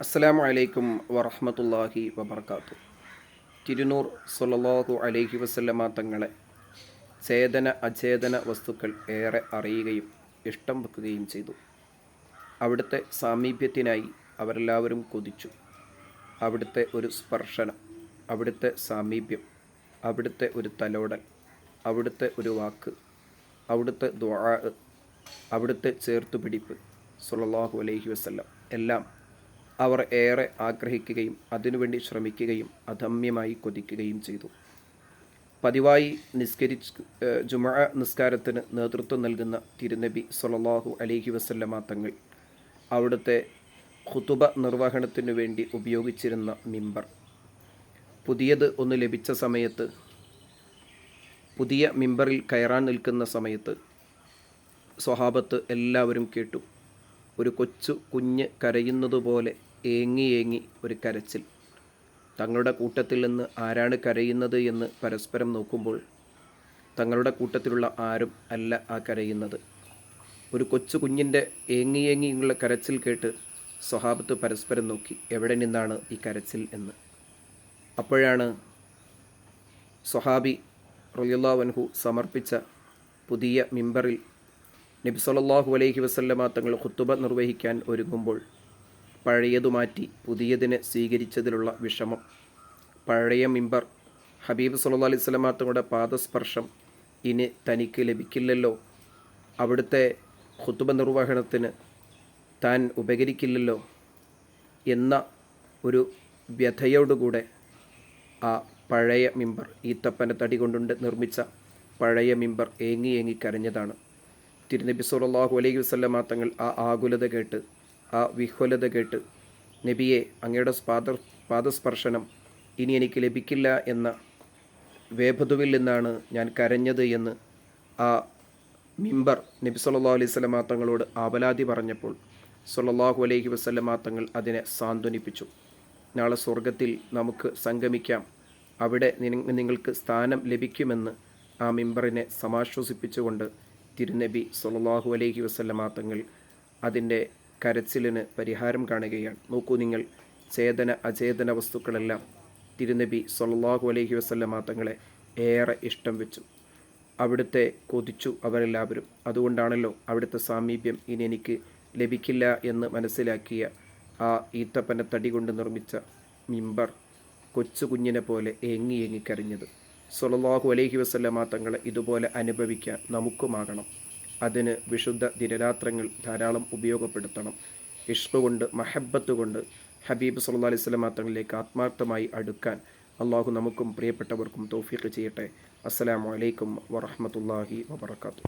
അസ്സലാമു അലൈക്കും വറഹ്മത്തുള്ളാഹി വബർക്കാത്തു തിരുനൂർ സല്ലല്ലാഹു അലൈഹി വസല്ലമ തങ്ങളെ ചേതന അചേതന വസ്തുക്കൾ ഏറെ അറിയുകയും ഇഷ്ടം വെക്കുകയും ചെയ്തു. അവിടുത്തെ സാമീപ്യത്തിനായി അവരെല്ലാവരും കൊതിച്ചു. അവിടുത്തെ ഒരു സ്പർശനം അവിടുത്തെ സാമീപ്യം അവിടുത്തെ ഒരു തലോടൽ അവിടുത്തെ ഒരു വാക്ക് അവിടുത്തെ ദ്വാ അവിടുത്തെ ചേർത്തുപിടിപ്പ് സല്ലല്ലാഹു അലൈഹി വസല്ലം എല്ലാം അവർ ഏറെ ആഗ്രഹിക്കുകയും അതിനുവേണ്ടി ശ്രമിക്കുകയും അധമ്യമായി കൊതിക്കുകയും ചെയ്തു. പതിവായി നിസ്കരിച്ച് ജുമ നിസ്കാരത്തിന് നേതൃത്വം നൽകുന്ന തിരുനബി സൊല്ലാഹു അലൈഹി വസല്ലമ തങ്ങൾ അവിടുത്തെ ഖുതുബ നിർവഹണത്തിനു വേണ്ടി ഉപയോഗിച്ചിരുന്ന മിമ്പർ. പുതിയത് ഒന്ന് ലഭിച്ച സമയത്ത് പുതിയ മിമ്പറിൽ കയറാൻ നിൽക്കുന്ന സമയത്ത് സ്വഹാബത്ത് എല്ലാവരും കേട്ടു. ഒരു കൊച്ചു കുഞ്ഞ് കരയുന്നത് പോലെ ഏങ്ങി ഏങ്ങി ഒരു കരച്ചിൽ. തങ്ങളുടെ കൂട്ടത്തിൽ നിന്ന് ആരാണ് കരയുന്നത് എന്ന് പരസ്പരം നോക്കുമ്പോൾ തങ്ങളുടെ കൂട്ടത്തിലുള്ള ആരും അല്ല ആ കരയുന്നത്. ഒരു കൊച്ചു കുഞ്ഞിന്റെ ഏങ്ങി ഏങ്ങിയുള്ള കരച്ചിൽ കേട്ട് സ്വഹാബത്ത് പരസ്പരം നോക്കി എവിടെ നിന്നാണ് ഈ കരച്ചിൽ എന്ന്. അപ്പോഴാണ് സ്വഹാബി റൊയ്യുല്ലാവൻഹു സമർപ്പിച്ച പുതിയ മിമ്പറിൽ നബി സല്ലല്ലാഹു അലൈഹി വസല്ലമ തങ്ങൾ ഖുത്തുബ നിർവഹിക്കാൻ ഒരുങ്ങുമ്പോൾ പഴയതു മാറ്റി പുതിയതിനെ സ്വീകരിച്ചതിലുള്ള വിഷമം. പഴയ മിമ്പർ ഹബീബ് സുല്ലാ അലൈഹി സ്വലമാത്തങ്ങളുടെ പാദസ്പർശം ഇനി തനിക്ക് ലഭിക്കില്ലല്ലോ. അവിടുത്തെ ഖുത്തുബ നിർവഹണത്തിന് താൻ ഉപകരിക്കില്ലല്ലോ എന്ന ഒരു വ്യഥയോടുകൂടെ ആ പഴയ മിമ്പർ ഈത്തപ്പന തടി കൊണ്ടുണ്ട് നിർമ്മിച്ച പഴയ മിമ്പർ ഏങ്ങി ഏങ്ങി കരഞ്ഞതാണ്. തിരുനബി സല്ലല്ലാഹു അലൈഹി വസല്ലമ തങ്ങൾ ആ ആകുലത കേട്ട് ആ വിഹ്വലത കേട്ട് നബിയെ അങ്ങയുടെ പാദ പാദസ്പർശനം ഇനി എനിക്ക് ലഭിക്കില്ല എന്ന വേഭതുവിൽ നിന്നാണ് ഞാൻ കരഞ്ഞത് എന്ന് ആ മിമ്പർ നബി സല്ലാ അലൈഹി വസല്ലമ തങ്ങളോട് ആവലാതി പറഞ്ഞപ്പോൾ സല്ലല്ലാഹു അലൈഹി വസല്ലമ തങ്ങൾ അതിനെ സാന്ത്വനിപ്പിച്ചു. നാളെ സ്വർഗത്തിൽ നമുക്ക് സംഗമിക്കാം. അവിടെ നിങ്ങൾക്ക് സ്ഥാനം ലഭിക്കുമെന്ന് ആ മിമ്പറിനെ സമാശ്വസിപ്പിച്ചുകൊണ്ട് തിരുനബി സല്ലല്ലാഹു അലൈഹി വസല്ലമ തങ്ങൾ അതിന്റെ കരച്ചിലിന് പരിഹാരം കാണുകയാണ്. നോക്കൂ നിങ്ങൾ ചേതന അചേതന വസ്തുക്കളെല്ലാം തിരുനബി സൊല്ലാഹു അലൈഹി വസ്ല്ല തങ്ങളെ ഏറെ ഇഷ്ടം വെച്ചു. അവിടുത്തെ കൊതിച്ചു അവരെല്ലാവരും. അതുകൊണ്ടാണല്ലോ അവിടുത്തെ സാമീപ്യം ഇനി എനിക്ക് ലഭിക്കില്ല എന്ന് മനസ്സിലാക്കിയ ആ ഈത്തപ്പന തടി കൊണ്ട് നിർമ്മിച്ച മിമ്പർ കൊച്ചു കുഞ്ഞിനെ പോലെ ഏങ്ങി ഏങ്ങി സൊല്ലാഹു അലഹി വസല്ലമ തങ്ങളെ ഇതുപോലെ അനുഭവിക്കാൻ നമുക്കുമാകണം. അതിന് വിശുദ്ധ ദിനരാത്രങ്ങൾ ധാരാളം ഉപയോഗപ്പെടുത്തണം. ഇഷ്പ കൊണ്ട് മഹബത്ത് കൊണ്ട് ഹബീബ് സല്ലാ അലൈഹി സ്വലം തങ്ങളിലേക്ക് ആത്മാർത്ഥമായി അടുക്കാൻ അള്ളാഹു നമുക്കും പ്രിയപ്പെട്ടവർക്കും തോഫീക്ക് ചെയ്യട്ടെ. അസ്സലാമു അലൈക്കും വറഹ്മത്തുള്ളാഹി വബറകാതുഹു.